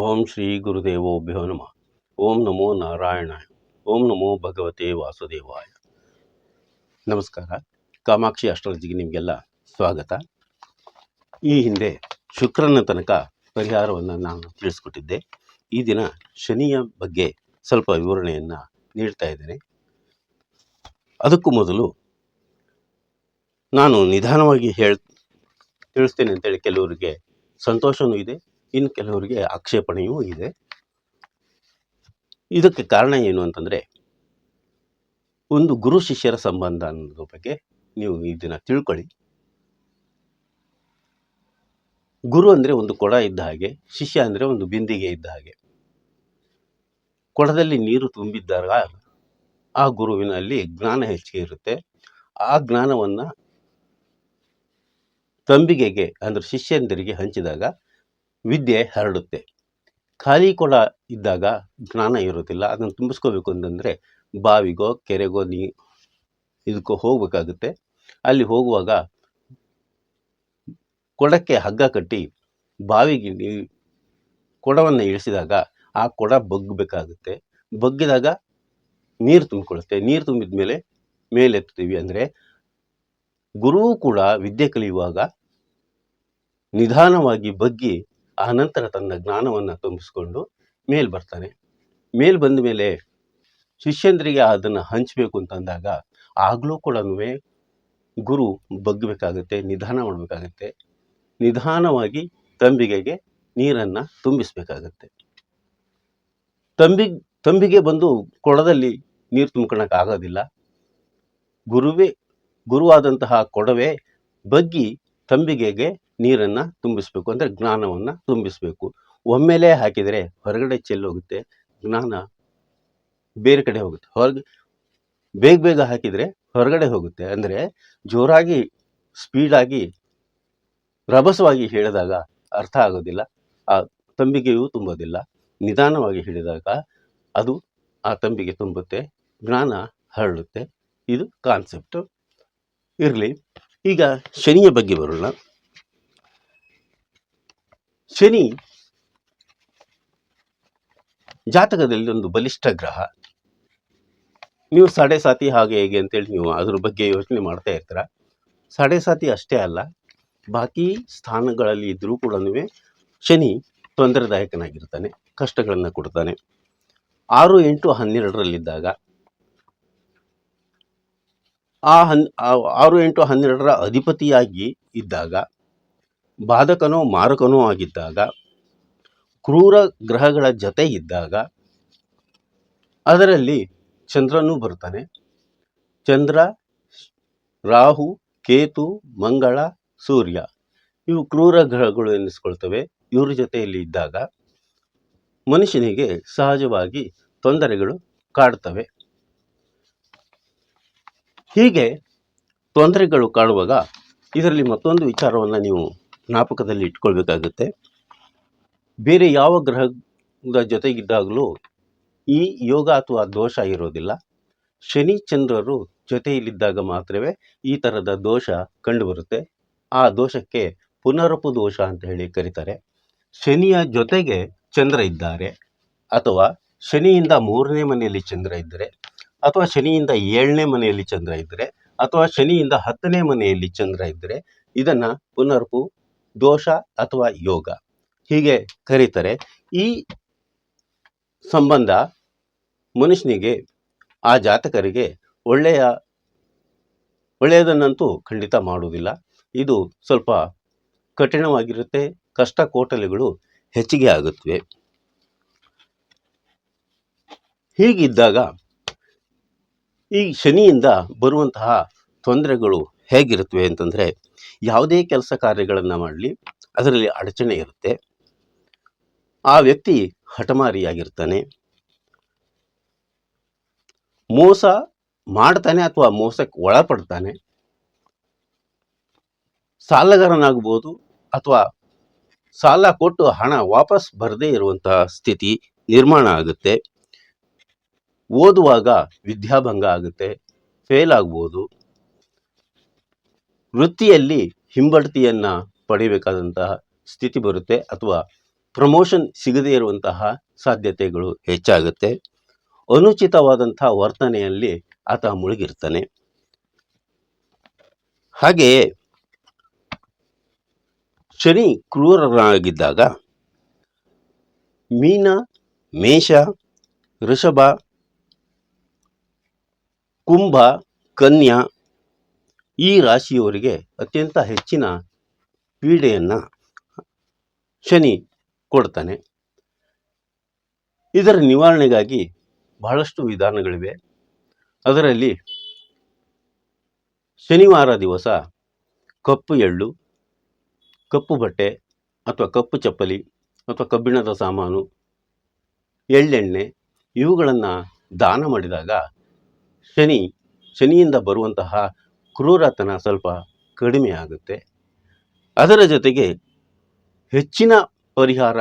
ಓಂ ಶ್ರೀ ಗುರುದೇವೋಭ್ಯೋ ನಮಃ. ಓಂ ನಮೋ ನಾರಾಯಣಾಯ. ಓಂ ನಮೋ ಭಗವತೆ ವಾಸುದೇವಾಯ. ನಮಸ್ಕಾರ. ಕಾಮಾಕ್ಷಿ ಅಸ್ಟ್ರಾಲಜಿಗೆ ನಿಮಗೆಲ್ಲ ಸ್ವಾಗತ. ಈ ಹಿಂದೆ ಶುಕ್ರನ ತನಕ ಪರಿಹಾರವನ್ನು ನಾನು ತಿಳಿಸ್ಕೊಟ್ಟಿದ್ದೆ. ಈ ದಿನ ಶನಿಯ ಬಗ್ಗೆ ಸ್ವಲ್ಪ ವಿವರಣೆಯನ್ನು ನೀಡ್ತಾ ಇದ್ದೇನೆ. ಅದಕ್ಕೂ ಮೊದಲು ನಾನು ನಿಧಾನವಾಗಿ ಹೇಳ್, ತಿಳಿಸ್ತೇನೆ ಅಂತೇಳಿ ಕೆಲವರಿಗೆ ಸಂತೋಷವೂ ಇದೆ. ಇನ್ನು ಕೆಲವರಿಗೆ ಆಕ್ಷೇಪಣೆಯೂ ಇದೆ. ಇದಕ್ಕೆ ಕಾರಣ ಏನು ಅಂತಂದರೆ, ಒಂದು ಗುರು ಶಿಷ್ಯರ ಸಂಬಂಧ ಅನ್ನೋದ್ರ ಬಗ್ಗೆ ನೀವು ಇದನ್ನು ತಿಳ್ಕೊಳ್ಳಿ. ಗುರು ಅಂದರೆ ಒಂದು ಕೊಡ ಇದ್ದ ಹಾಗೆ, ಶಿಷ್ಯ ಅಂದರೆ ಒಂದು ಬಿಂದಿಗೆ ಇದ್ದ ಹಾಗೆ. ಕೊಡದಲ್ಲಿ ನೀರು ತುಂಬಿದ್ದಾಗ ಆ ಗುರುವಿನಲ್ಲಿ ಜ್ಞಾನ ಹೆಚ್ಚಿಗೆ ಇರುತ್ತೆ. ಆ ಜ್ಞಾನವನ್ನು ತಂಬಿಗೆಗೆ ಅಂದರೆ ಶಿಷ್ಯಂದರಿಗೆ ಹಂಚಿದಾಗ ವಿದ್ಯೆ ಹರಡುತ್ತೆ. ಖಾಲಿ ಕೊಡ ಇದ್ದಾಗ ಜ್ಞಾನ ಇರೋದಿಲ್ಲ ಅದನ್ನು ತುಂಬಿಸ್ಕೋಬೇಕು ಅಂತಂದರೆ ಬಾವಿಗೋ, ಕೆರೆಗೋ ನೀ ಇದಕ್ಕೋ ಹೋಗಬೇಕಾಗುತ್ತೆ. ಅಲ್ಲಿ ಹೋಗುವಾಗ ಕೊಡಕ್ಕೆ ಹಗ್ಗ ಕಟ್ಟಿ ಬಾವಿಗೆ ಕೊಡವನ್ನು ಇಳಿಸಿದಾಗ ಆ ಕೊಡ ಬಗ್ಗಬೇಕಾಗುತ್ತೆ. ಬಗ್ಗಿದಾಗ ನೀರು ತುಂಬಿಕೊಳ್ಳುತ್ತೆ. ನೀರು ತುಂಬಿದ ಮೇಲೆ ಮೇಲೆತ್ತೀವಿ ಅಂದರೆ ಗುರುವು ಕೂಡ ವಿದ್ಯೆ ಕಲಿಯುವಾಗ ನಿಧಾನವಾಗಿ ಬಗ್ಗಿ ಆನಂತರ ತನ್ನ ಜ್ಞಾನವನ್ನು ತುಂಬಿಸ್ಕೊಂಡು ಮೇಲೆ ಬರ್ತಾನೆ. ಮೇಲೆ ಬಂದ ಮೇಲೆ ಶಿಷ್ಯಂದ್ರಿಗೆ ಅದನ್ನು ಹಂಚಬೇಕು ಅಂತಂದಾಗ ಆಗಲೂ ಕೂಡ ಗುರು ಬಗ್ಗಬೇಕಾಗುತ್ತೆ, ನಿಧಾನ ಮಾಡಬೇಕಾಗತ್ತೆ. ನಿಧಾನವಾಗಿ ತಂಬಿಗೆಗೆ ನೀರನ್ನು ತುಂಬಿಸಬೇಕಾಗತ್ತೆ. ತಂಬಿ, ತಂಬಿಗೆ ಬಂದು ಕೊಡದಲ್ಲಿ ನೀರು ತುಂಬ್ಕೊಳಕ್ಕೆ ಆಗೋದಿಲ್ಲ. ಗುರುವೇ, ಗುರುವಾದಂತಹ ಕೊಡವೆ ಬಗ್ಗಿ ತಂಬಿಗೆಗೆ ನೀರನ್ನು ತುಂಬಿಸಬೇಕು ಅಂದರೆ ಜ್ಞಾನವನ್ನು ತುಂಬಿಸಬೇಕು. ಒಮ್ಮೆಲೇ ಹಾಕಿದರೆ ಹೊರಗಡೆ ಚೆಲ್ಲೋಗುತ್ತೆ, ಜ್ಞಾನ ಬೇರೆ ಕಡೆ ಹೋಗುತ್ತೆ. ಹೊರಗೆ, ಬೇಗ ಬೇಗ ಹಾಕಿದರೆ ಹೊರಗಡೆ ಹೋಗುತ್ತೆ. ಅಂದರೆ ಜೋರಾಗಿ ಸ್ಪೀಡಾಗಿ ರಭಸವಾಗಿ ಹೇಳಿದಾಗ ಅರ್ಥ ಆಗೋದಿಲ್ಲ. ಆ ತಂಬಿಗೆಯೂ ತುಂಬೋದಿಲ್ಲ. ನಿಧಾನವಾಗಿ ಹೇಳಿದಾಗ ಅದು ಆ ತಂಬಿಗೆ ತುಂಬುತ್ತೆ, ಜ್ಞಾನ ಹರಡುತ್ತೆ ಇದು ಕಾನ್ಸೆಪ್ಟು ಇರಲಿ. ಈಗ ಶನಿಯ ಬಗ್ಗೆ ಬರೋಣ. ಶನಿ ಜಾತಕದಲ್ಲಿ ಒಂದು ಬಲಿಷ್ಠ ಗ್ರಹ. ನೀವು ಸಾಡೆ ಸಾತಿ ಹಾಗೆ ಹೇಗೆ ಅಂತೇಳಿ ನೀವು ಅದ್ರ ಬಗ್ಗೆ ಯೋಚನೆ ಮಾಡ್ತಾ ಇರ್ತೀರ. ಸಾಡೆ ಸಾತಿ ಅಷ್ಟೇ ಅಲ್ಲ, ಬಾಕಿ ಸ್ಥಾನಗಳಲ್ಲಿ ಇದ್ದರೂ ಕೂಡ ಶನಿ ತೊಂದರೆದಾಯಕನಾಗಿರ್ತಾನೆ, ಕಷ್ಟಗಳನ್ನು ಕೊಡ್ತಾನೆ. ಆರು ಎಂಟು ಹನ್ನೆರಡರಲ್ಲಿದ್ದಾಗ, ಆ ಹನ್ ಆರು ಎಂಟು ಹನ್ನೆರಡರ ಅಧಿಪತಿಯಾಗಿ ಇದ್ದಾಗ ಬಾಧಕನೋ ಮಾರಕನೋ ಆಗಿದ್ದಾಗ, ಕ್ರೂರ ಗ್ರಹಗಳ ಜೊತೆ ಇದ್ದಾಗ, ಅದರಲ್ಲಿ ಚಂದ್ರನೂ ಬರ್ತಾನೆ ಚಂದ್ರ, ರಾಹು, ಕೇತು, ಮಂಗಳ, ಸೂರ್ಯ ಇವು ಕ್ರೂರ ಗ್ರಹಗಳು ಎನಿಸ್ಕೊಳ್ತವೆ. ಇವ್ರ ಜೊತೆಯಲ್ಲಿ ಇದ್ದಾಗ ಮನುಷ್ಯನಿಗೆ ಸಹಜವಾಗಿ ತೊಂದರೆಗಳು ಕಾಡ್ತವೆ. ಹೀಗೆ ತೊಂದರೆಗಳು ಕಾಡುವಾಗ ಇದರಲ್ಲಿ ಮತ್ತೊಂದು ವಿಚಾರವನ್ನು ನೀವು ಜ್ಞಾಪಕದಲ್ಲಿ ಇಟ್ಕೊಳ್ಬೇಕಾಗುತ್ತೆ. ಬೇರೆ ಯಾವ ಗ್ರಹದ ಜೊತೆಗಿದ್ದಾಗಲೂ ಈ ಯೋಗ ಅಥವಾ ದೋಷ ಇರೋದಿಲ್ಲ. ಶನಿ ಚಂದ್ರರು ಜೊತೆಯಲ್ಲಿದ್ದಾಗ ಮಾತ್ರವೇ ಈ ಥರದ ದೋಷ ಕಂಡುಬರುತ್ತೆ. ಆ ದೋಷಕ್ಕೆ ಪುನರಪು ದೋಷ ಅಂತ ಹೇಳಿ ಕರೀತಾರೆ. ಶನಿಯ ಜೊತೆಗೆ ಚಂದ್ರ ಇದ್ದಾರೆ. ಅಥವಾ ಶನಿಯಿಂದ ಮೂರನೇ ಮನೆಯಲ್ಲಿ ಚಂದ್ರ ಇದ್ದರೆ, ಅಥವಾ ಶನಿಯಿಂದ ಏಳನೇ ಮನೆಯಲ್ಲಿ ಚಂದ್ರ ಇದ್ದರೆ, ಅಥವಾ ಶನಿಯಿಂದ ಹತ್ತನೇ ಮನೆಯಲ್ಲಿ ಚಂದ್ರ ಇದ್ದರೆ, ಇದನ್ನು ಪುನರ್ಪು ದೋಷ ಅಥವಾ ಯೋಗ. ಹೀಗೆ ಕರೀತಾರೆ. ಈ ಸಂಬಂಧ ಮನುಷ್ಯನಿಗೆ, ಆ ಜಾತಕರಿಗೆ ಒಳ್ಳೆಯ, ಒಳ್ಳೆಯದನ್ನಂತೂ ಖಂಡಿತ ಮಾಡುವುದಿಲ್ಲ. ಇದು ಸ್ವಲ್ಪ ಕಠಿಣವಾಗಿರುತ್ತೆ. ಕಷ್ಟ ಕೋಟಲೆಗಳು ಹೆಚ್ಚಿಗೆ ಆಗುತ್ತವೆ. ಹೀಗಿದ್ದಾಗ ಈ ಶನಿಯಿಂದ ಬರುವಂತಹ ತೊಂದರೆಗಳು ಹೇಗಿರುತ್ತವೆ ಅಂತಂದರೆ ಯಾವುದೇ ಕೆಲಸ ಕಾರ್ಯಗಳನ್ನು ಮಾಡಲಿ, ಅದರಲ್ಲಿ ಅಡಚಣೆ ಇರುತ್ತೆ. ಆ ವ್ಯಕ್ತಿ ಹಠಮಾರಿಯಾಗಿರ್ತಾನೆ. ಮೋಸ ಮಾಡ್ತಾನೆ ಅಥವಾ ಮೋಸಕ್ಕೆ ಒಳಪಡ್ತಾನೆ. ಸಾಲಗಾರನಾಗ್ಬೋದು ಅಥವಾ ಸಾಲ ಕೊಟ್ಟು ಹಣ ವಾಪಸ್ ಬರದೇ ಇರುವಂತಹ ಸ್ಥಿತಿ ನಿರ್ಮಾಣ ಆಗುತ್ತೆ. ಓದುವಾಗ ವಿದ್ಯಾಭಂಗ ಆಗುತ್ತೆ. ಫೇಲ್ ಆಗ್ಬೋದು. ವೃತ್ತಿಯಲ್ಲಿ ಹಿಂಬಡ್ತಿಯನ್ನು ಪಡೆಯಬೇಕಾದಂತಹ ಸ್ಥಿತಿ ಬರುತ್ತೆ ಅಥವಾ ಪ್ರಮೋಷನ್ ಸಿಗದೇ ಇರುವಂತಹ ಸಾಧ್ಯತೆಗಳು ಹೆಚ್ಚಾಗುತ್ತೆ. ಅನುಚಿತವಾದಂಥ ವರ್ತನೆಯಲ್ಲಿ ಆತ ಮುಳುಗಿರ್ತಾನೆ. ಹಾಗೆಯೇ ಶನಿ ಕ್ರೂರರಾಗಿದ್ದಾಗ ಮೀನ, ಮೇಷ ಋಷಭ ಕುಂಭ, ಕನ್ಯಾ ಈ ರಾಶಿಯವರಿಗೆ ಅತ್ಯಂತ ಹೆಚ್ಚಿನ ಪೀಡೆಯನ್ನು ಶನಿ ಕೊಡ್ತಾನೆ. ಇದರ ನಿವಾರಣೆಗಾಗಿ ಬಹಳಷ್ಟು ವಿಧಾನಗಳಿವೆ. ಅದರಲ್ಲಿ ಶನಿವಾರ ದಿವಸ ಕಪ್ಪು ಎಳ್ಳು, ಕಪ್ಪು ಬಟ್ಟೆ ಅಥವಾ ಕಪ್ಪು ಚಪ್ಪಲಿ ಅಥವಾ ಕಬ್ಬಿಣದ ಸಾಮಾನು, ಎಳ್ಳೆಣ್ಣೆ ಇವುಗಳನ್ನು ದಾನ ಮಾಡಿದಾಗ ಶನಿ, ಶನಿಯಿಂದ ಬರುವಂತಹ ಕ್ರೂರತನ ಸ್ವಲ್ಪ ಕಡಿಮೆ ಆಗುತ್ತೆ. ಅದರ ಜೊತೆಗೆ ಹೆಚ್ಚಿನ ಪರಿಹಾರ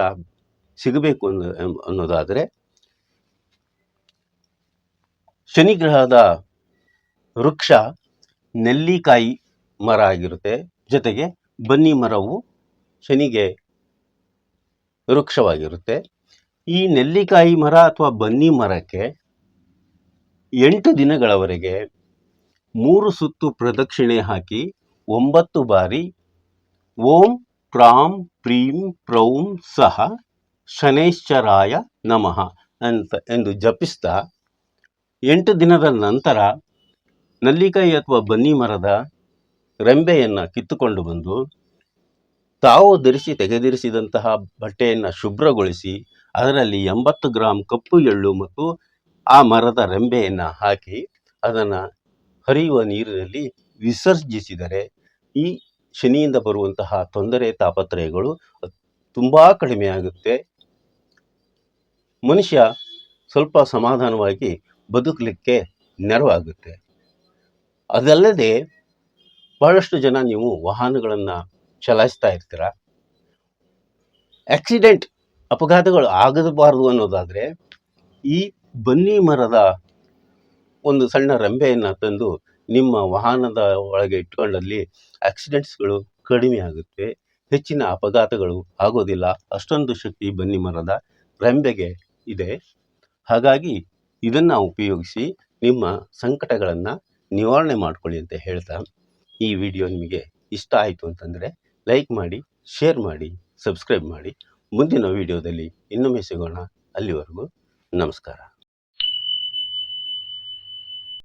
ಸಿಗಬೇಕು ಅನ್ನೋ ಅನ್ನೋದಾದರೆ ಶನಿಗ್ರಹದ ವೃಕ್ಷ ನೆಲ್ಲಿಕಾಯಿ ಮರ ಆಗಿರುತ್ತೆ. ಜೊತೆಗೆ ಬನ್ನಿ ಮರವು ಶನಿಗೆ ವೃಕ್ಷವಾಗಿರುತ್ತೆ. ಈ ನೆಲ್ಲಿಕಾಯಿ ಮರ ಅಥವಾ ಬನ್ನಿ ಮರಕ್ಕೆ ಎಂಟು ದಿನಗಳವರೆಗೆ ಮೂರು ಸುತ್ತು ಪ್ರದಕ್ಷಿಣೆ ಹಾಕಿ ಒಂಬತ್ತು ಬಾರಿ ಓಂ ಪ್ರಾಂ ಪ್ರೀಂ ಪ್ರೌಂ ಸಹ ಶನೈಶ್ಚರಾಯ ನಮಃ ಅಂತ ಎಂದು ಜಪಿಸ್ತಾ ಎಂಟು ದಿನದ ನಂತರ ನಲ್ಲಿಕಾಯಿ ಅಥವಾ ಬನ್ನಿ ಮರದ ರೆಂಬೆಯನ್ನು ಕಿತ್ತುಕೊಂಡು ಬಂದು ತಾವು ಧರಿಸಿ ತೆಗೆದಿರಿಸಿದಂತಹ ಬಟ್ಟೆಯನ್ನು ಶುಭ್ರಗೊಳಿಸಿ ಅದರಲ್ಲಿ ಎಂಬತ್ತು ಗ್ರಾಂ ಕಪ್ಪು ಎಳ್ಳು ಮತ್ತು ಆ ಮರದ ರೆಂಬೆಯನ್ನು ಹಾಕಿ ಅದನ್ನು ಹರಿಯುವ ನೀರಿನಲ್ಲಿ ವಿಸರ್ಜಿಸಿದರೆ ಈ ಶನಿಯಿಂದ ಬರುವಂತಹ ತೊಂದರೆ, ತಾಪತ್ರಯಗಳು ತುಂಬ ಕಡಿಮೆಯಾಗುತ್ತೆ ಮನುಷ್ಯ ಸ್ವಲ್ಪ ಸಮಾಧಾನವಾಗಿ ಬದುಕಲಿಕ್ಕೆ ನೆರವಾಗುತ್ತೆ. ಅದಲ್ಲದೆ ಬಹಳಷ್ಟು ಜನ ನೀವು ವಾಹನಗಳನ್ನು ಚಲಾಯಿಸ್ತಾ ಇರ್ತೀರ? ಆಕ್ಸಿಡೆಂಟ್, ಅಪಘಾತಗಳು ಆಗಬಾರದು ಅನ್ನೋದಾದರೆ ಈ ಬನ್ನಿ ಮರದ ಒಂದು ಸಣ್ಣ ರೆಂಬೆಯನ್ನು ತಂದು ನಿಮ್ಮ ವಾಹನದ ಒಳಗೆ ಇಟ್ಕೊಂಡಲ್ಲಿ ಆಕ್ಸಿಡೆಂಟ್ಸ್ಗಳು ಕಡಿಮೆ ಆಗುತ್ತೆ, ಹೆಚ್ಚಿನ ಅಪಘಾತಗಳು ಆಗೋದಿಲ್ಲ. ಅಷ್ಟೊಂದು ಶಕ್ತಿ ಬನ್ನಿ ಮರದ ರೆಂಬೆಗೆ ಇದೆ. ಹಾಗಾಗಿ ಇದನ್ನು ಉಪಯೋಗಿಸಿ ನಿಮ್ಮ ಸಂಕಟಗಳನ್ನು ನಿವಾರಣೆ ಮಾಡಿಕೊಳ್ಳಿ ಅಂತ ಹೇಳ್ತಾ ಈ ವಿಡಿಯೋ ನಿಮಗೆ ಇಷ್ಟ ಆಯಿತು ಅಂತಂದರೆ ಲೈಕ್ ಮಾಡಿ, ಶೇರ್ ಮಾಡಿ, ಸಬ್ಸ್ಕ್ರೈಬ್ ಮಾಡಿ. ಮುಂದಿನ ವಿಡಿಯೋದಲ್ಲಿ ಇನ್ನೊಮ್ಮೆ ಸಿಗೋಣ. ಅಲ್ಲಿವರೆಗೂ ನಮಸ್ಕಾರ.